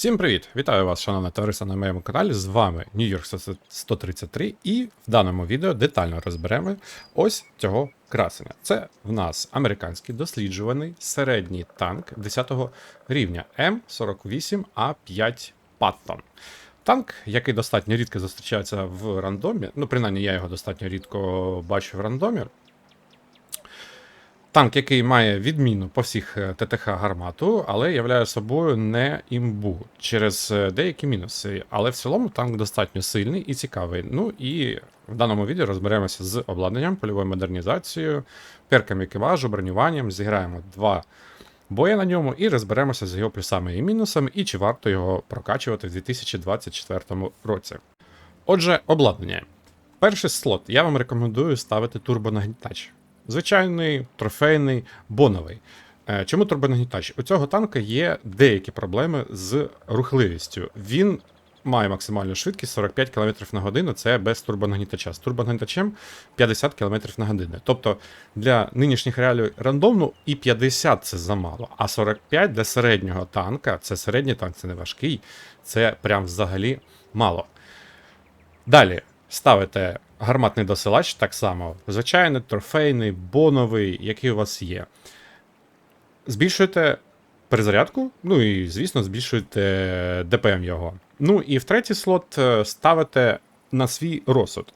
Всім привіт! Вітаю вас, шановне товариство, на моєму каналі. З вами York 133, і в даному відео детально розберемо ось цього красення. Це в нас американський досліджуваний середній танк 10 го рівня М48А5 Паттон. Танк, який достатньо рідко зустрічається в рандомі, ну, принаймні я його достатньо рідко бачу в рандомі. Танк, який має відміну по всіх е, ТТХ гармату, але являє собою не імбу через е, деякі мінуси. Але в цілому танк достатньо сильний і цікавий. Ну і в даному відео розберемося з обладнанням, польовою модернізацією, перками екіпажу, бронюванням. Зіграємо два бої на ньому і розберемося з його плюсами і мінусами, і чи варто його прокачувати в 2024 році. Отже, обладнання. Перший слот я вам рекомендую ставити турбонагнітач. Звичайний, трофейний, боновий. Е, Чому турбонагнітач? У цього танка є деякі проблеми з рухливістю. Він має максимальну швидкість 45 км на годину, це без турбонагнітача. З турбонагнітачем 50 км на годину. Тобто для нинішніх реалій рандомно і 50 це замало. А 45 для середнього танка, це середній танк, це не важкий, це прям взагалі мало. Далі ставите гарматний досилач так само. Звичайний, трофейний, боновий, який у вас є. Збільшуєте перезарядку, ну і, звісно, збільшуєте ДПМ його. Ну і в третій слот е, ставите на свій розсуд.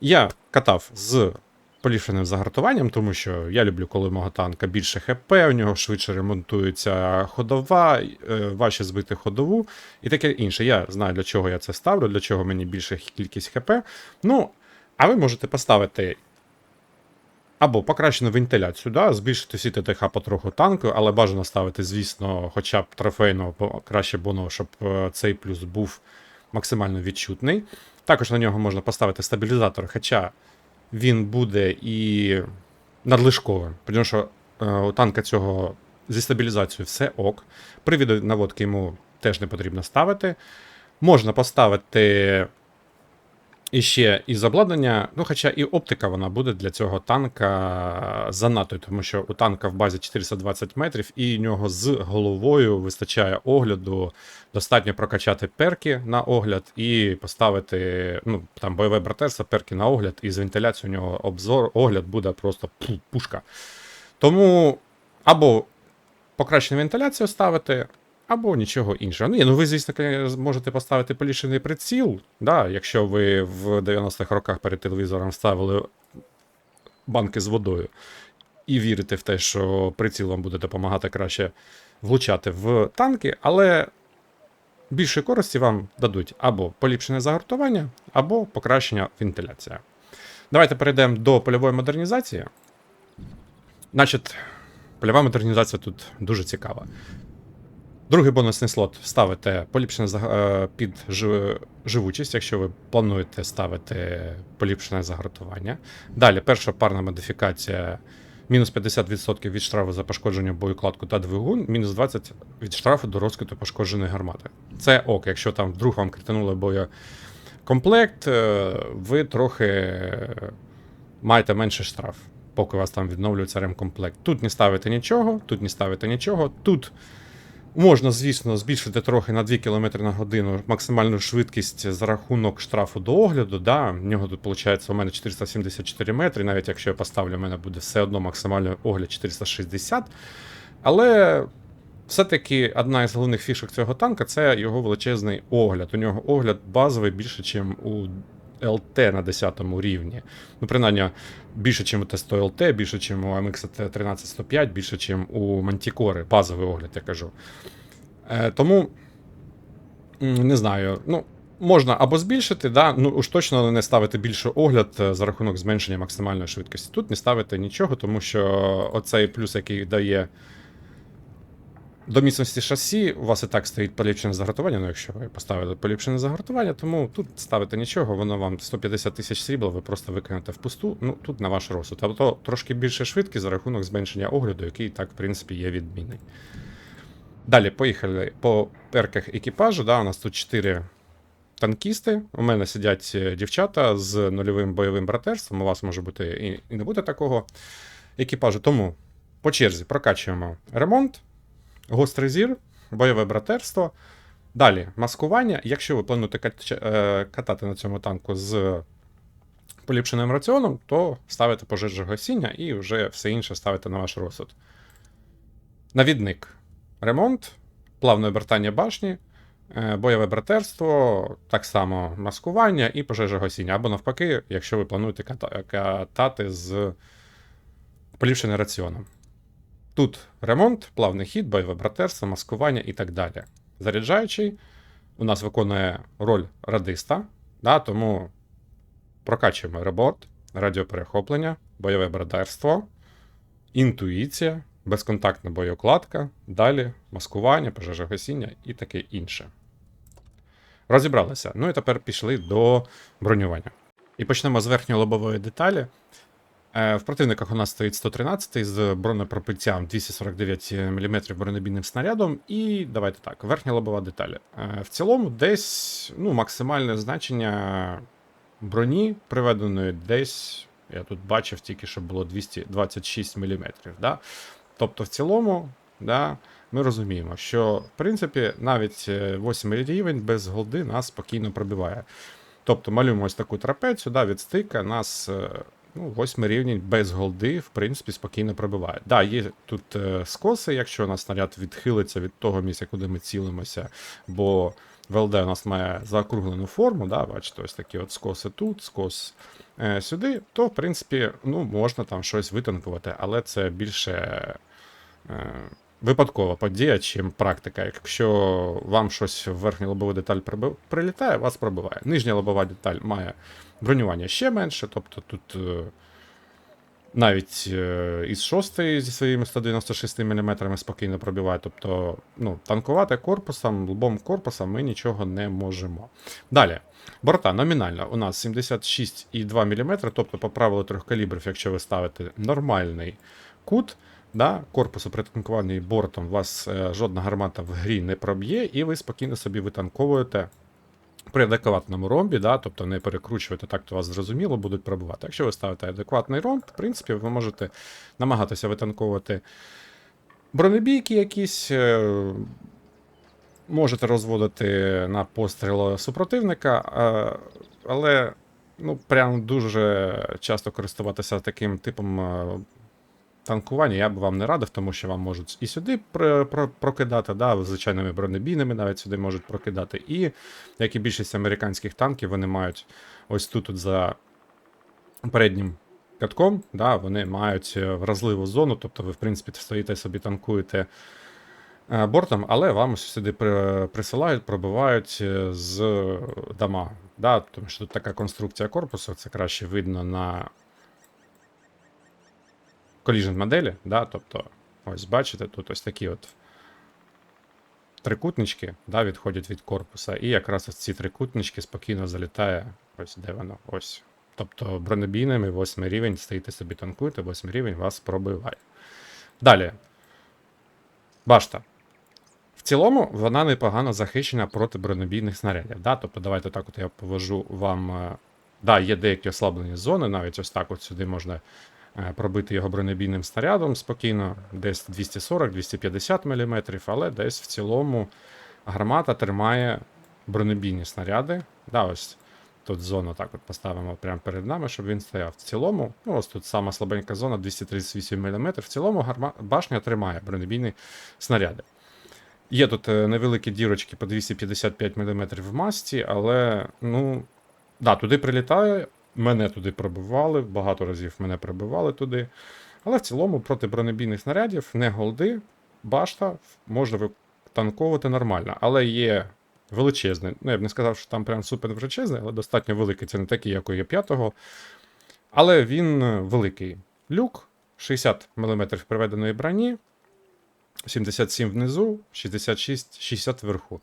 Я катав з поліпшеним загартуванням, тому що я люблю, коли у мого танка більше ХП, у нього швидше ремонтується ходова, е, важче збити ходову і таке інше. Я знаю, для чого я це ставлю, для чого мені більша кількість ХП. Ну, а ви можете поставити або покращену вентиляцію, да, збільшити всі ТТХ потроху танку, але бажано ставити, звісно, хоча б трофейного, краще боного, щоб е, цей плюс був максимально відчутний. Також на нього можна поставити стабілізатор, хоча він буде і надлишковим, тому що е, у танка цього зі стабілізацією все ок. Привіду наводки йому теж не потрібно ставити. Можна поставити і ще із обладнання, ну хоча і оптика вона буде для цього танка занадто, тому що у танка в базі 420 метрів, і нього з головою вистачає огляду. Достатньо прокачати перки на огляд і поставити ну, там бойове братерство, перки на огляд, і з вентиляцією у нього обзор, огляд буде просто пушка. Тому або покращену вентиляцію ставити, або нічого іншого. Ну, ні, ну ви, звісно, можете поставити полішений приціл, да, якщо ви в 90-х роках перед телевізором ставили банки з водою і вірите в те, що приціл вам буде допомагати краще влучати в танки, але більше користі вам дадуть або поліпшене загортування, або покращення вентиляції. Давайте перейдемо до польової модернізації. Значить, польова модернізація тут дуже цікава. Другий бонусний слот ставите поліпшене е, під живучість, якщо ви плануєте ставити поліпшене загартування. Далі, перша парна модифікація. Мінус 50% від штрафу за пошкодження боєкладку та двигун, мінус 20% від штрафу до розкиту пошкодженої гармати. Це ок, якщо там вдруг вам кританули боєкомплект, е, ви трохи маєте менший штраф, поки у вас там відновлюється ремкомплект. Тут не ставите нічого, тут не ставите нічого. Тут Можна, звісно, збільшити трохи на 2 км на годину максимальну швидкість за рахунок штрафу до огляду. Да? В нього тут виходить у мене 474 метри, навіть якщо я поставлю, у мене буде все одно максимальний огляд 460. Але все-таки одна із головних фішок цього танка це його величезний огляд. У нього огляд базовий більше, ніж у ЛТ на 10 рівні. Ну, принаймні, більше, ніж у Т100 ЛТ, більше, ніж у MX 13105, більше, ніж у Мантікори. Базовий огляд, я кажу. Е, Тому, не знаю, ну. Можна або збільшити, да, ну уж точно не ставити більше огляд е, за рахунок зменшення максимальної швидкості. Тут не ставити нічого, тому що оцей плюс, який дає до міцності шасі у вас і так стоїть поліпшене загартування, ну якщо ви поставили поліпшене загартування, тому тут ставите нічого, воно вам 150 тисяч срібла, ви просто викинете в пусту, ну тут на ваш розсуд. Тобто трошки більше швидкість за рахунок зменшення огляду, який так, в принципі, є відмінний. Далі, поїхали по перках екіпажу. Да, У нас тут 4 танкісти. У мене сидять е, дівчата з нульовим бойовим братерством. У вас може бути і не буде такого екіпажу. Тому по черзі прокачуємо ремонт. Гострий зір, бойове братерство, Далі, маскування. Якщо ви плануєте е, катати на цьому танку з поліпшеним раціоном, то ставите пожежогасіння і вже все інше ставите на ваш розсуд. Навідник. Ремонт, плавне обертання башні, е, бойове братерство, так само маскування і пожежогасіння. Або навпаки, якщо ви плануєте катати з поліпшеним раціоном. Тут ремонт, плавний хід, бойове братерство, маскування і так далі. Заряджаючий у нас виконує роль радиста, да, тому прокачуємо реборд, радіоперехоплення, бойове братерство, інтуїція, безконтактна боєукладка, далі маскування, пожежогасіння і таке інше. Розібралися. Ну і тепер пішли до бронювання. І почнемо з верхньої лобової деталі. Е, В противниках у нас стоїть 113 з бронепробиттям 249 мм бронебійним снарядом. І давайте так, верхня лобова деталь. Е, В цілому, десь ну, максимальне значення броні приведеної десь. Я тут бачив тільки, що було 226 мм. Да? Тобто, в цілому, да, ми розуміємо, що в принципі навіть е, 8 рівень без голди нас спокійно пробиває. Тобто малюємо ось таку трапецію, да, від стика нас е, ну, 8 рівень без голди, в принципі, спокійно пробиває. Да, є тут е, скоси, якщо у нас снаряд відхилиться від того місця, куди ми цілимося, бо ВЛД у нас має заокруглену форму, да, бачите, ось такі от скоси тут, скос е, сюди, то, в принципі, ну, можна там щось витанкувати, але це більше. Е, Випадкова подія, чим практика. Якщо вам щось в верхню лобову деталь прилітає, вас пробиває. Нижня лобова деталь має бронювання ще менше, тобто тут е, навіть е, із 6 зі своїми 196 мм спокійно пробиває. Тобто, ну, танкувати корпусом, лбом корпуса ми нічого не можемо. Далі. Борта номінально у нас 76,2 мм, тобто по правилу трьох калібрів, якщо ви ставите нормальний кут, да, корпусу при танкуванні бортом вас е, жодна гармата в грі не проб'є, і ви спокійно собі витанковуєте при адекватному ромбі, да, тобто не перекручуєте так, то вас зрозуміло будуть пробувати. Якщо ви ставите адекватний ромб, в принципі, ви можете намагатися витанковувати бронебійки якісь. е, Можете розводити на постріл супротивника, е, але ну, прям дуже часто користуватися таким типом е, танкування я б вам не радив, тому що вам можуть і сюди пр- пр- прокидати, да, звичайними бронебійними навіть сюди можуть прокидати. І, як і більшість американських танків, вони мають ось тут от за переднім катком, да, вони мають е, вразливу зону, тобто ви, в принципі, стоїте собі танкуєте е, бортом, але вам ось сюди присилають, пробивають е, з дама. Да, тому що тут така конструкція корпусу, це краще видно на collision моделі, да, тобто, ось бачите, тут ось такі от трикутнички да, відходять від корпуса, і якраз ось ці трикутнички спокійно залітає, ось де воно, ось. Тобто бронебійними 8 рівень стоїте собі танкуєте, 8 рівень вас пробиває. Далі. Башта. В цілому вона непогано захищена проти бронебійних снарядів. Да? Тобто, давайте так от я повожу вам. е, Да, є деякі ослаблені зони, навіть ось так от сюди можна пробити його бронебійним снарядом спокійно, десь 240-250 мм, але десь в цілому гармата тримає бронебійні снаряди. Да, ось тут зону так от поставимо прямо перед нами, щоб він стояв. В цілому, ну ось тут сама слабенька зона 238 мм. В цілому гарма... башня тримає бронебійні снаряди. Є тут е, невеликі дірочки по 255 мм в масті, але ну, да, туди прилітає. Мене туди пробивали, багато разів мене прибивали туди. Але в цілому проти бронебійних снарядів не голди, башта можна танковувати нормально. Але є величезний. Ну, я б не сказав, що там прям супер величезний, але достатньо великий. Це не такий, як у Є5. Але він е, великий. Люк, 60 мм приведеної броні, 77 внизу, 66, 60 вверху.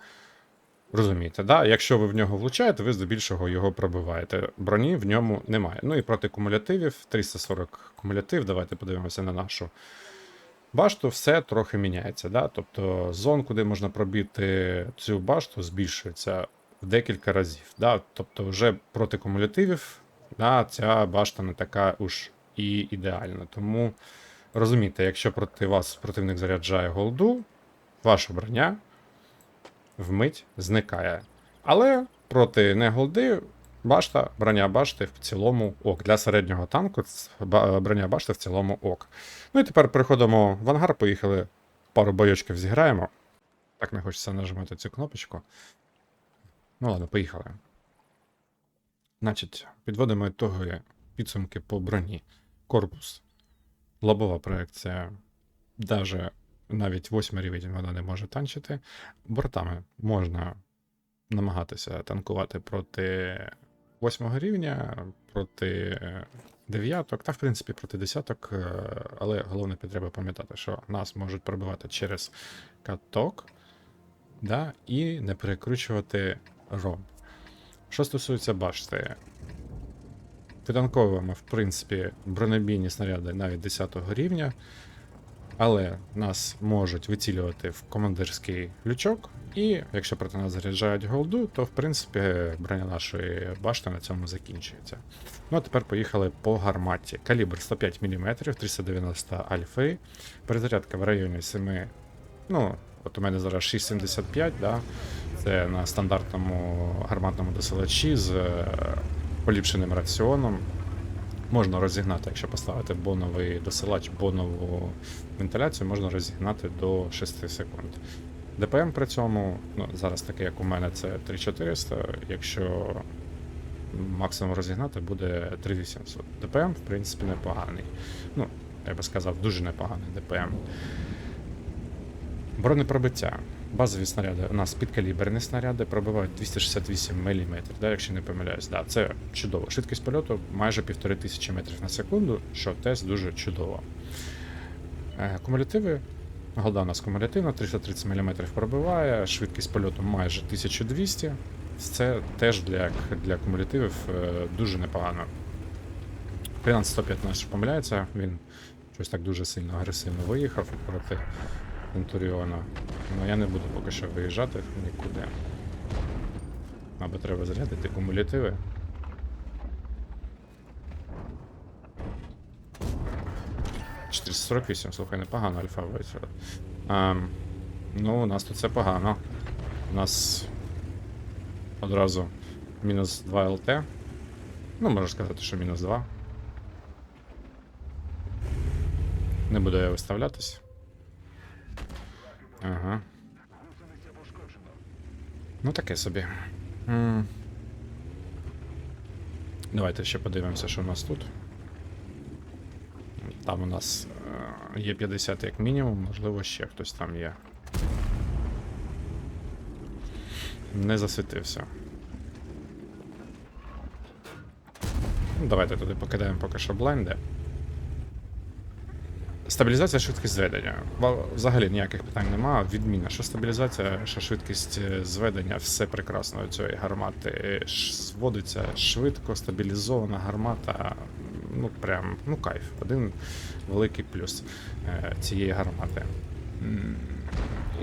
Розумієте, да? Якщо ви в нього влучаєте, ви здебільшого його пробиваєте. Броні в ньому немає. Ну і проти кумулятивів 340 кумулятив. Давайте подивимося на нашу башту. Все трохи міняється. Да? Тобто зон, куди можна пробити цю башту, збільшується в декілька разів. Да? Тобто, вже проти кумулятивів да, ця башта не така уж і ідеальна. Тому розумійте, якщо проти вас противник заряджає голду, ваша броня вмить зникає. Але проти неголди башта, броня башти в цілому ок. Для середнього танку броня башти в цілому ок. Ну і тепер переходимо в ангар, поїхали. Пару бойочків зіграємо. Так не хочеться нажимати цю кнопочку. Ну ладно, поїхали. Значить, підводимо ітоги підсумки по броні. Корпус. Лобова проекція. Даже навіть восьмий рівень вона не може танчити. Бортами можна намагатися танкувати проти восьмого рівня, проти дев'яток, та в принципі проти десяток, е, але головне треба пам'ятати, що нас можуть пробивати через каток, да, і не перекручувати ром. Що стосується башти, Піданковуємо, в принципі, бронебійні снаряди навіть 10 рівня, але нас можуть вицілювати в командирський лючок, і якщо проти нас заряджають голду, то в принципі броня нашої башти на цьому закінчується. Ну а тепер поїхали по гарматі. Калібр 105 мм, 390 альфи, перезарядка в районі 7. Ну, от у мене зараз 6,75, да? це на стандартному гарматному досилачі з е, поліпшеним раціоном. Можна розігнати, якщо поставити боновий досилач, бонову вентиляцію, можна розігнати до 6 секунд. ДПМ при цьому, ну, зараз таке, як у мене, це 3400, якщо максимум розігнати, буде 3800. ДПМ, в принципі, непоганий. Ну, я би сказав, дуже непоганий ДПМ. Бронепробиття. Базові снаряди у нас підкаліберні снаряди пробивають 268 мм, да, якщо не помиляюсь. Да, це чудово. Швидкість польоту майже 1500 метрів на секунду, що теж дуже чудово. Е, Кумулятиви. Голда у нас кумулятивна, 330 мм пробиває, швидкість польоту майже 1200. Це теж для, для кумулятивів е, дуже непогано. 13115 помиляється, він щось так дуже сильно агресивно виїхав проти Центуріона. Ну я не буду поки що виїжджати нікуди. Або треба зарядити кумулятиви. — 448, слухай, непогано альфа вийшла. Ем, ну, у нас тут все погано. У нас одразу мінус 2 ЛТ. Ну, можна сказати, що мінус 2. Не буду я виставлятись. Ага. Ну, таке собі. М. Давайте ще подивимося, що у нас тут. Там у нас е, є 50 як мінімум, можливо, ще хтось там є. Не засвітився. Ну, давайте туди покидаємо поки що бленди. Стабілізація швидкість зведення. Взагалі ніяких питань нема. Відмінна. Що стабілізація, що швидкість е, зведення, все прекрасно у цієї гармати. Зводиться швидко, стабілізована гармата. Ну, прям, ну кайф. Один великий плюс е, цієї гармати.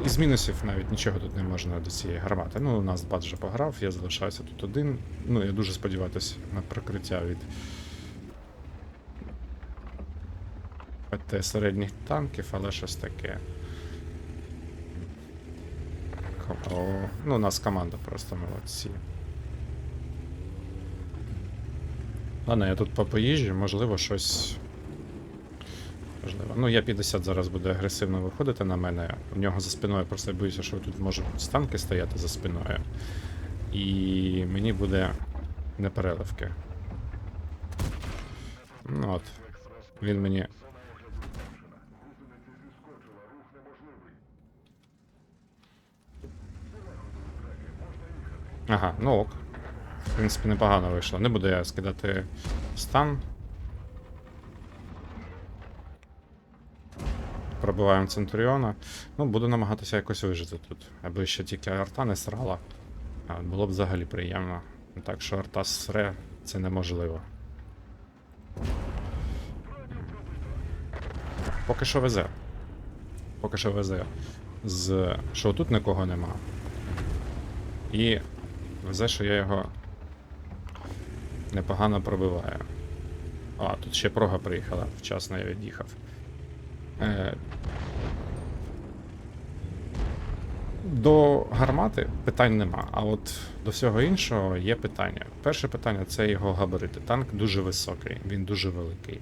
Із мінусів навіть нічого тут не можна до цієї гармати. Ну, у нас бат вже пограв, я залишаюся тут один. Ну, я дуже сподіваюся на прикриття від ПТ середніх танків, але щось таке. О, ну, у нас команда просто молодці. Ладно, я тут по поїжджу, можливо, щось. Можливо. Ну, я 50 зараз буде агресивно виходити на мене. У нього за спиною просто я боюся, що тут можуть танки стояти за спиною. І мені буде непереливки. Ну от. Він мені Ага, ну ок. В принципі, непогано вийшло. Не буду я скидати стан. Пробиваємо Центуріона. Ну, буду намагатися якось вижити тут. Аби ще тільки арта не срала. Було б взагалі приємно. Так що арта сре, це неможливо. Поки що везе. Поки що везе. З що тут нікого нема. І везе, що я його непогано пробиваю. А, тут ще прога приїхала, вчасно я від'їхав. Е... До гармати питань нема, а от до всього іншого є питання. Перше питання це його габарити. Танк дуже високий, він дуже великий.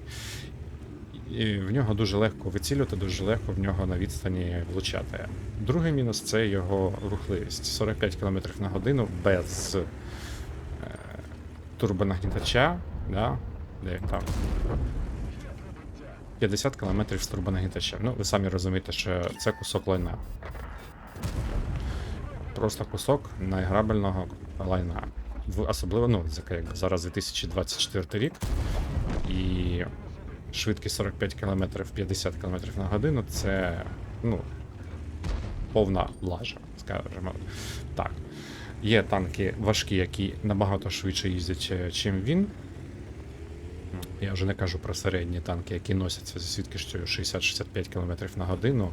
І в нього дуже легко вицілювати, дуже легко в нього на відстані влучати. Другий мінус це його рухливість. 45 км на годину без е, турбонагнітача, да? де там. 50 км з турбонагнітачем. Ну, ви самі розумієте, що це кусок лайна. Просто кусок наіграбельного лайна. Особливо, ну, як зараз 2024 рік, і швидкість 45 км, 50 км на годину це, ну, повна лажа, скажімо так. Є танки важкі, які набагато швидше їздять, е, чим він. Я вже не кажу про середні танки, які носяться зі швидкістю 60-65 км на годину.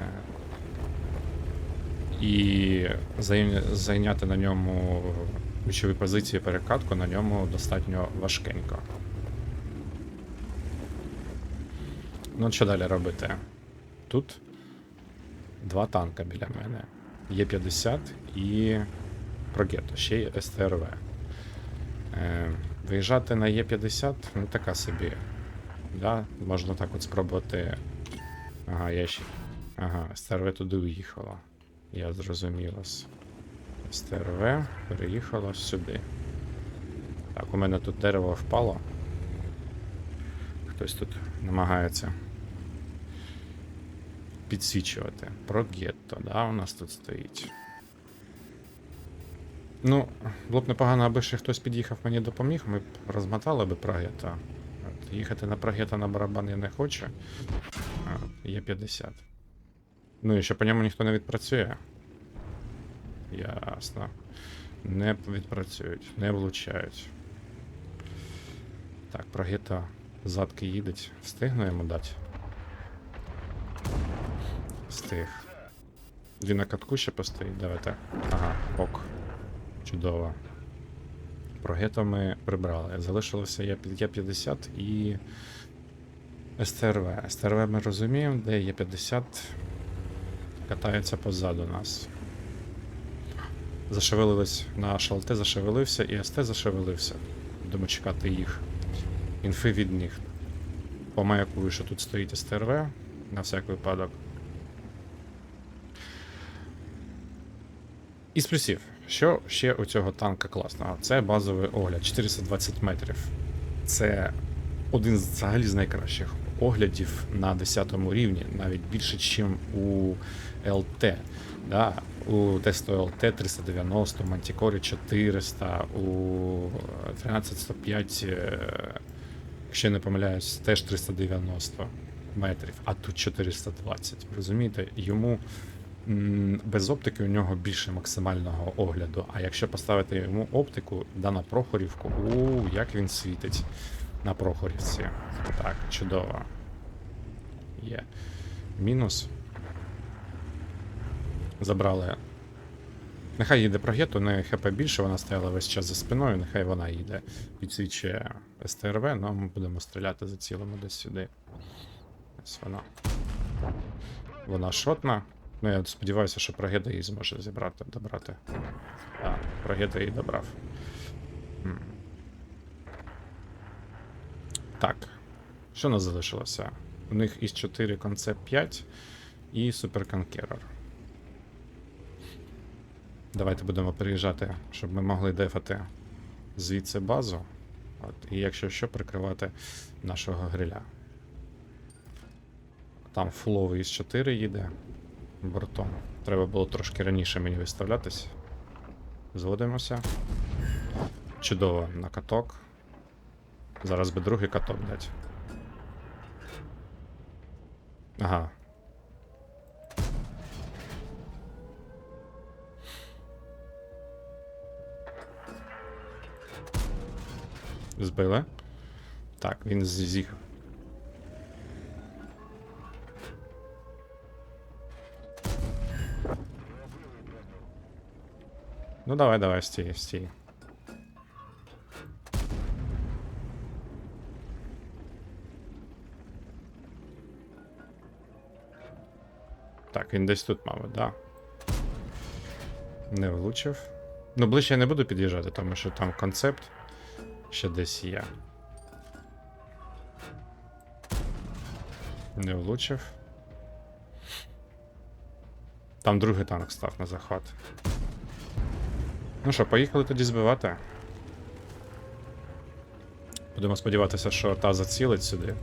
Е, І зайняти на ньому ключові позиції перекатку на ньому достатньо важкенько. Ну, що далі робити? Тут два танка біля мене. Є 50 і Прогетто, ще й СТРВ. Е, виїжджати на Е50, ну така собі. Да? Можна так от спробувати. Ага, я ще. Ага, СТРВ туди уїхала. Я зрозуміла. СТРВ переїхала сюди. Так, у мене тут дерево впало. Хтось тут намагається підсвічувати. Про гетто, да, у нас тут стоїть. Ну, було б непогано, аби ще хтось під'їхав мені допоміг, ми б розмотали би прогета. От, їхати на прогета на барабан я не хочу. Є 50. Ну і що по ньому ніхто не відпрацює. Ясно. Не відпрацюють, не влучають. Так, прогета задки їдеть. Встигну йому дати? Встиг. Він на катку ще постоїть, давайте. Ага, ок. Чудово. Прогето ми прибрали. Залишилося Є50 і СТРВ. СТРВ ми розуміємо, де Є50 катається позаду нас. Зашевелились наш ЛТ зашевелився і СТ зашевелився. Будемо чекати їх. Інфи від них. Помаякую, що тут стоїть СТРВ на всяк випадок. Із плюсів, що ще у цього танка класного? Це базовий огляд 420 метрів. Це один з взагалі з найкращих оглядів на 10 рівні, навіть більше, ніж у ЛТ. Да? У Тесто ЛТ 390, у Мантікорі 400, у 13105, якщо не помиляюсь, теж 390 метрів, а тут 420. Розумієте, йому без оптики у нього більше максимального огляду. А якщо поставити йому оптику, да на Прохорівку, у як він світить на Прохорівці. Так, чудово. Є. Мінус. Забрали. Нехай їде прогету, не ХП більше, вона стояла весь час за спиною, нехай вона їде. Підсвічує СТРВ, ну ми будемо стріляти за цілимо десь сюди. Ось вона. Вона шотна. Ну, я сподіваюся, що Прогеда її зможе зібрати, добрати. Так, Прогеда її добрав. Так. Що у нас залишилося? У них із 4 концепт 5 і суперконкерер. Давайте будемо переїжджати, щоб ми могли дефати звідси базу. От, і якщо що, прикривати нашого гриля. Там фуловий із 4 їде бортом. Треба було трошки раніше мені виставлятись. Зводимося. Чудово на каток. Зараз би другий каток дати. Ага. Збили. Так, він з'їхав. Ну давай, давай, стій, стій. Так, він десь тут, мабуть, да. Не влучив. Ну, ближче я не буду під'їжджати, тому що там концепт ще десь є. Не влучив. Там другий танк став на захват. Ну що, поїхали тоді збивати. Будемо сподіватися, що та зацілить сюди.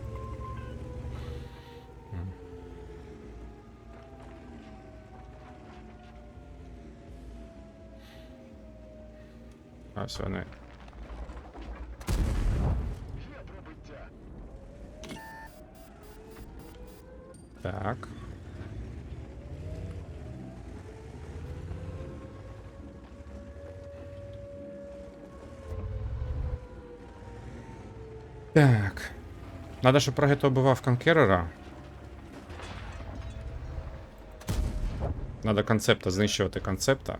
Ось вони. Так. Так. Надо, щоб Прогето убивав конкерера. Надо концепта знищувати концепта.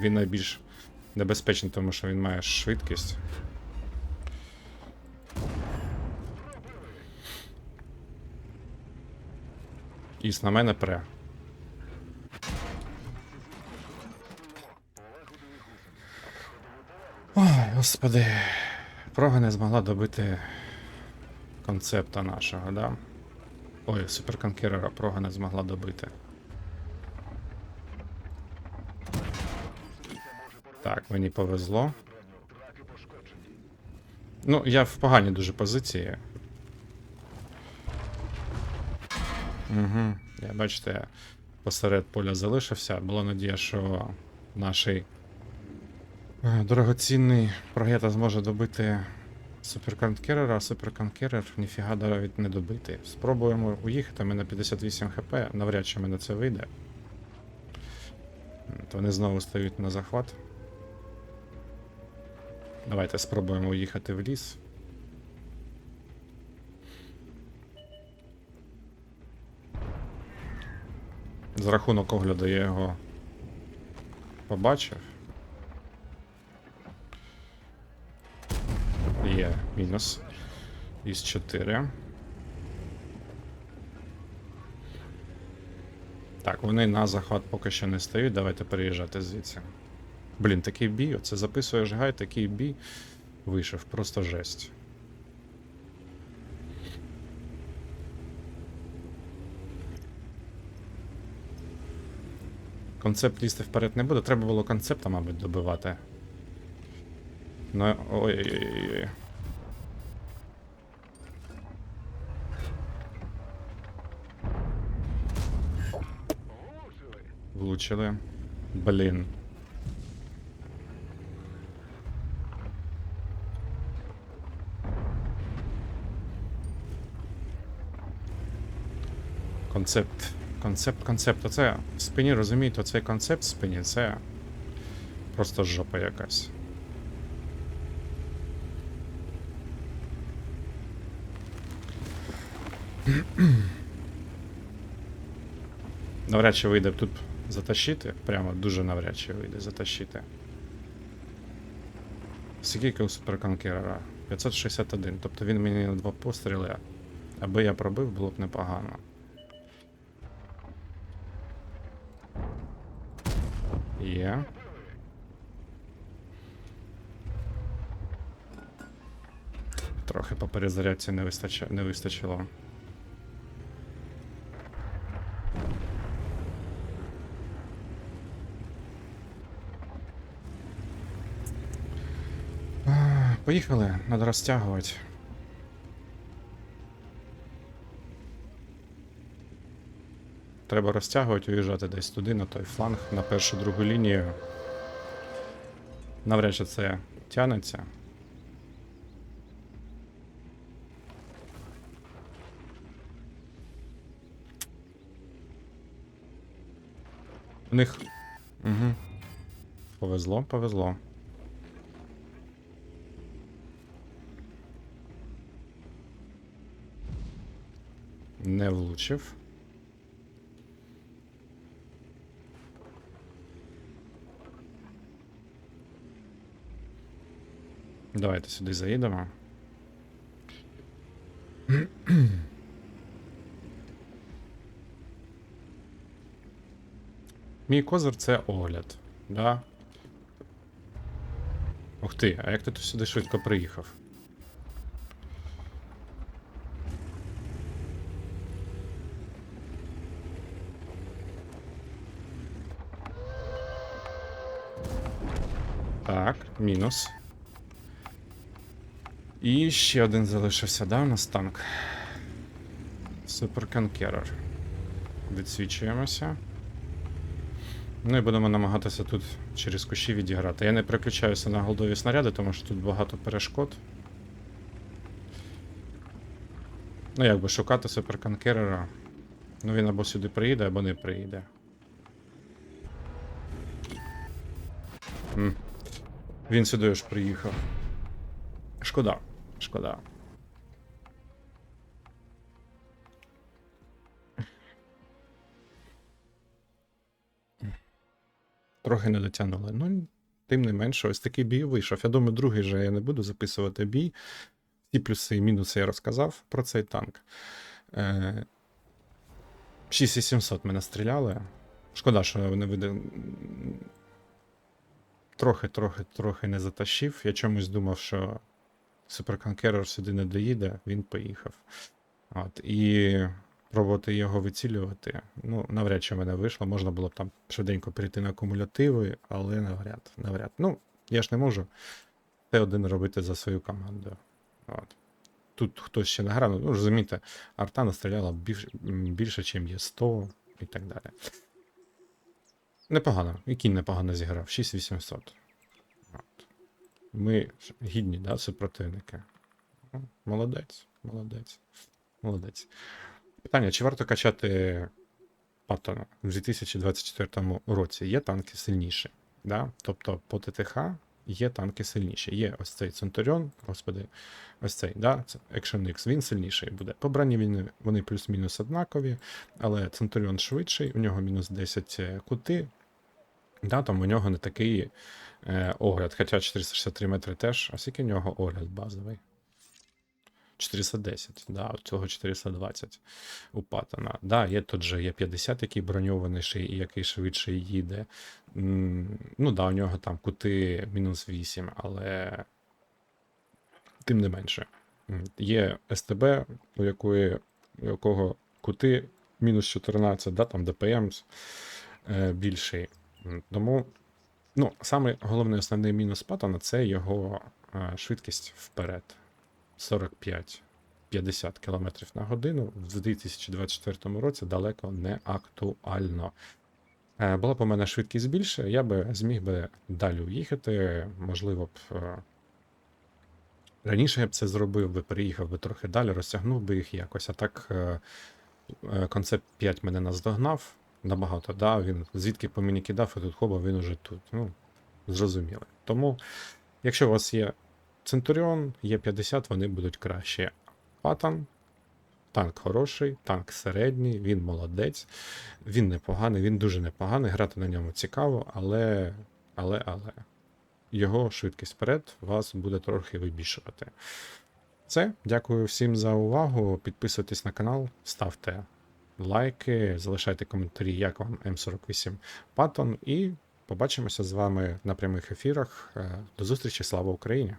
Він найбільш небезпечний, тому що він має швидкість. Іс на мене пре. Ой, господи. Прога не змогла добити концепта нашого, да? Ой, суперконкерера прога не змогла добити. Так, мені повезло. Ну, я в поганій дуже позиції. Угу. Я бачите, посеред поля залишився. Була надія, що наш е, дорогоцінний прогета зможе добити суперконкерера, а суперконкерер ніфіга навіть не добити. Спробуємо уїхати, у мене 58 хп, навряд чи мене це вийде. То вони знову стають на захват. Давайте спробуємо уїхати в ліс. За рахунок огляду я його побачив. Є мінус. Із 4. Так, вони на захват поки що не стають. Давайте переїжджати звідси. Блін, такий бій, оце записуєш гай, такий бій вийшов, просто жесть. Концепт лізти вперед не буде. Треба було концепта, мабуть, добивати. Ну, ой-ой-ой. Влучили. Блін. Концепт. Концепт, концепт. Оце в спині, розумієте, оцей концепт в спині це просто жопа якась. Навряд чи вийде тут затащити. Прямо дуже навряд чи вийде затащити. Скільки у суперконкерера? 561. Тобто він мені на два постріли. Аби я пробив, було б непогано. Є. Трохи по перезарядці не, вистача... не вистачило. Поїхали, треба розтягувати. Треба розтягувати, уїжджати десь туди, на той фланг, на першу другу лінію. Навряд чи це тянеться. У них. Угу. Повезло, повезло. Не влучив. Давайте сюди заїдемо. Мій козир це огляд. Да? Ух ти, а як ти тут сюди швидко приїхав? Так, мінус. І ще один залишився, да, у нас танк. Суперканкерер. Відсвічуємося. Ну і будемо намагатися тут через кущі відіграти. Я не переключаюся на голдові снаряди, тому що тут багато перешкод. Ну, якби шукати суперканкерера. Ну він або сюди приїде, або не приїде. М. Він сюди ж приїхав. Шкода, шкода. Трохи не дотягнули. Ну, тим не менше, ось такий бій вийшов. Я думаю, другий же я не буду записувати бій. Всі плюси і мінуси я розказав про цей танк. Е, 6700 мене стріляли. Шкода, що вони види... Трохи, трохи, трохи не затащив. Я чомусь думав, що суперконкерер сюди не доїде, він поїхав. От, і пробувати його вицілювати. Ну, навряд чи мене вийшло. Можна було б там швиденько перейти на кумулятиви, але навряд, навряд. Ну, я ж не можу те один робити за свою команду. От. Тут хтось ще не грав, ну розумієте, арта настріляла більше, більше, ніж є 100 і так далі. Непогано, кінь непогано зіграв, 6800. Ми гідні, да, супротивники. Молодець, молодець, молодець. Питання: чи варто качати Паттона в 2024 році? Є танки сильніші. Да? Тобто по ТТХ є танки сильніші. Є ось цей Центуріон, господи, ось цей, да? Action X, він сильніший буде. По броні він, вони плюс-мінус однакові, але Центуріон швидший, у нього мінус 10 кути. Да, там у нього не такий е, огляд, хоча 463 метри теж, а скільки у нього огляд базовий? 410, да, цього 420 у Паттона. Да, є тут же є 50, який броньований і який швидше їде. Ну да, у нього там кути мінус 8, але тим не менше. Є СТБ, у якої, у якого кути мінус 14, да, там ДПМ е, більший. Тому, ну, саме головний основний мінус Паттона це його е, швидкість вперед. 45-50 км на годину в 2024 році далеко не актуально. Е, Була б у мене швидкість більше, я би зміг би далі уїхати. Можливо б е, раніше я б це зробив, би переїхав би трохи далі, розтягнув би їх якось. А так концепт 5 мене наздогнав набагато. Да? Він звідки по мені кидав, і тут хоба, він уже тут. Ну, зрозуміло. Тому, якщо у вас є Центуріон, є 50, вони будуть краще. Патан. Танк хороший, танк середній, він молодець, він непоганий, він дуже непоганий. Грати на ньому цікаво, але. але, але. Його швидкість вперед вас буде трохи вибільшувати. Все, дякую всім за увагу. Підписуйтесь на канал, ставте лайки, залишайте коментарі, як вам М48 Паттон, і побачимося з вами на прямих ефірах. Е, До зустрічі, слава Україні!